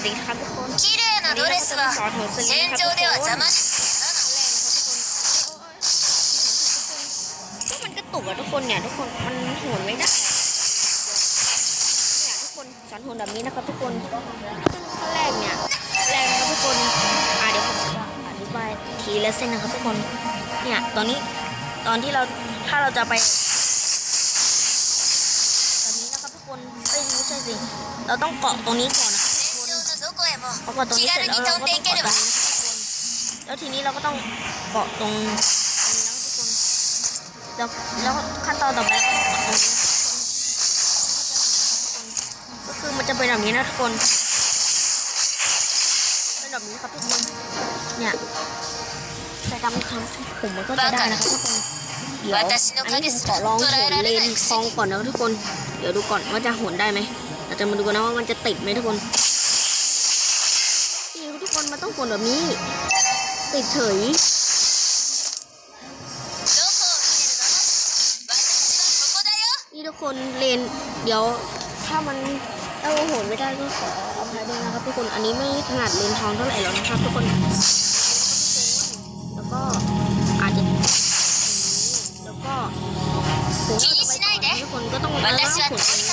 สดีครับทุกคน 綺麗なドレスは戦場では邪魔し ก็มันกระตุกอะทุกคนเนี่ยทุกคนมันโหนไม่ได้เนี่ยทุกคนสอนโหนแบบนี้นะครับทุกคนซึ่งขั้นแรกเนี่ยแรงนะครับทุกคนอ่าเดี๋ยวผมจะอธิบายทีละเส้นนะครับทุกคนเนี่ยตอนนี้ตอนที่เราถ้าเราจะไปแบบนี้นะครับทุกคนเอ้ยไม่ใช่สิเราต้องเกาะตรงนี้ก่อนนะ พอกดตรงนี้เสร็จแล้วเราก็ต้องกดตแล้วทีนี้เราก็ต้องเกาะตรงแล้วแล้วขั้นตอนต่อไปเราก็ต้องกดตรงนี้ก็คือมันจะเป็นแบบนี้นะทุกคนเป็นแบบนี้ครับทุกคนเนี่ยแต่กำคำผมมันก็จะได้นะครับทุกคนเดี๋ยวอันนี้ผมขอลองโหนเลนคองก่อนนะทุกคน เดี๋ยวดูก่อนว่าจะโหนได้ไหมเราจะมาดูกันนะว่ามันจะติดไหมทุกคน มันต้องกดแบบนี้ ติดเฉยนี่ทุกคนเลนเดี๋ยวถ้ามันถ้าโมโหไม่ได้ก็ขออภัยด้วยนะครับทุกคนอันนี้ไม่ถนัดเลนทองเท่าไหร่แล้วนะครับทุกคนแล้วก็อาจจะแล้วก็ทุกคนก็ต้องระวังผ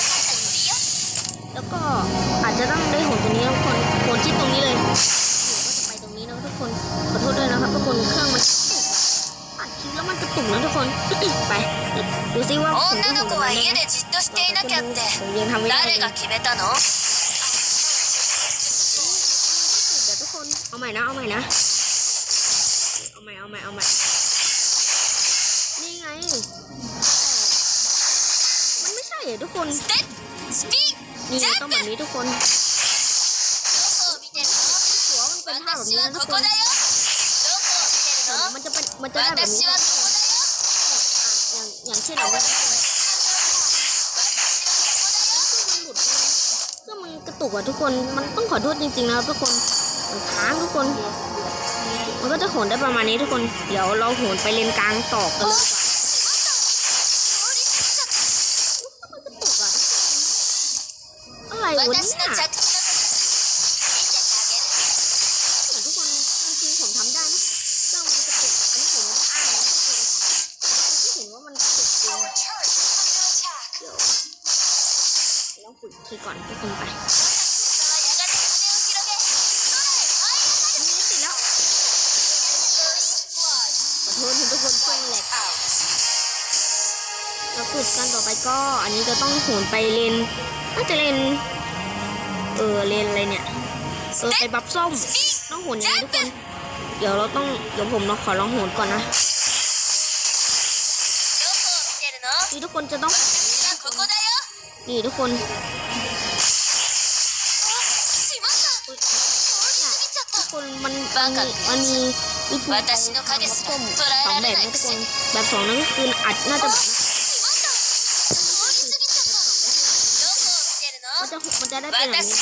女 โห の น 子 แบบ は ไหน 家でじっとしていなきゃって ผมยังทำไม่ได้เลย 誰が決めたの เดี๋ยวทุกคนเอาใหม่นะเอาใหม่นะเอาใหม่เอาใหม่เอาใหม่นี่ไงมันไม่ใช่เหรอทุกคน ステッスピン นี่ ジャ ต้อง ン แบ プ บนี้ทุกคน どこを見てるの หัวมันเป็นท่าแบบ 私 นี้ は นะทุ こ กค こ น だよどこを見てるの มันจะเป็นมันจะได้แบบ 私 นี้ はここだよ อย่างอย่างเช่นแบบนี้มันหลุดก็มันกระตุกอะทุกคนมันต้องขอโทษจริงๆนะครับทุกคนมันค้างทุกคน มันก็จะโหนได้ประมาณนี้ทุกคน เดี๋ยวเราโหนไปเลนกลางต่อกันเลยดีกว่ามันกระตุกอะอะไรวะเนี่ย ปุ๋ยทีก่อนทุกคนไปนี่ขอโทษทุกคนต้นแหลกเราฝึกกันต่อไปก็ อันนี้จะต้องหูนไปเลนน่าจะเลนเออเลนอะไรเนี่ยเออไปบับส้มต้องหูนยังไงทุกคน เดี๋ยวเราต้องเดี๋ยวผมเราขอลองหูนก่อนนะทุกคนจะต้อง นี่ทุกคนทุกคนมันมันมันมีวิธีการต้มสองแบบนะทุกคนแบบสองนั่นก็คืออัดน่าจะแบบมันจะมันจะได้เป็นแบบนี้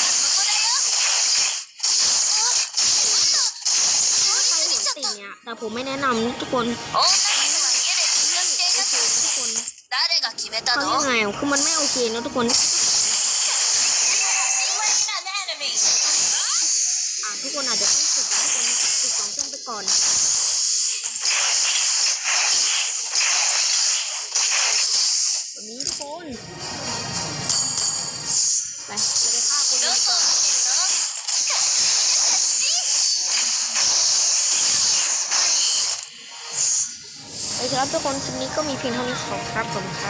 แต่ผมไม่แนะนำทุกคน が決めた เขา の ยังไงอ่ะคือมันไม่โอเคนะทุกคนอ่าทุกคนอาจจะต้องฝึกนะทุกคนฝึกสองเส้นไปก่อนแบบนี้ทุกคนไปเราไปฆ่าคน ど กัน こ ก่ を อน โอเคครับทุกคนคลิปนี้ก็มีเพียงเท่านี้ขอบครับผมครับ